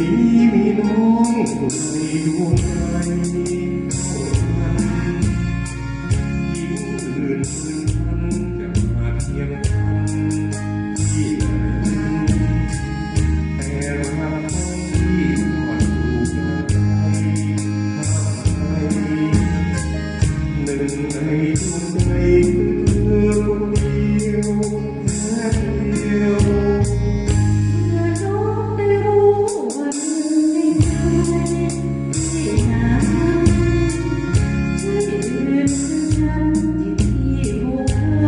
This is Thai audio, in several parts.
นี้มีน้องในดวงใจ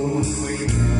foi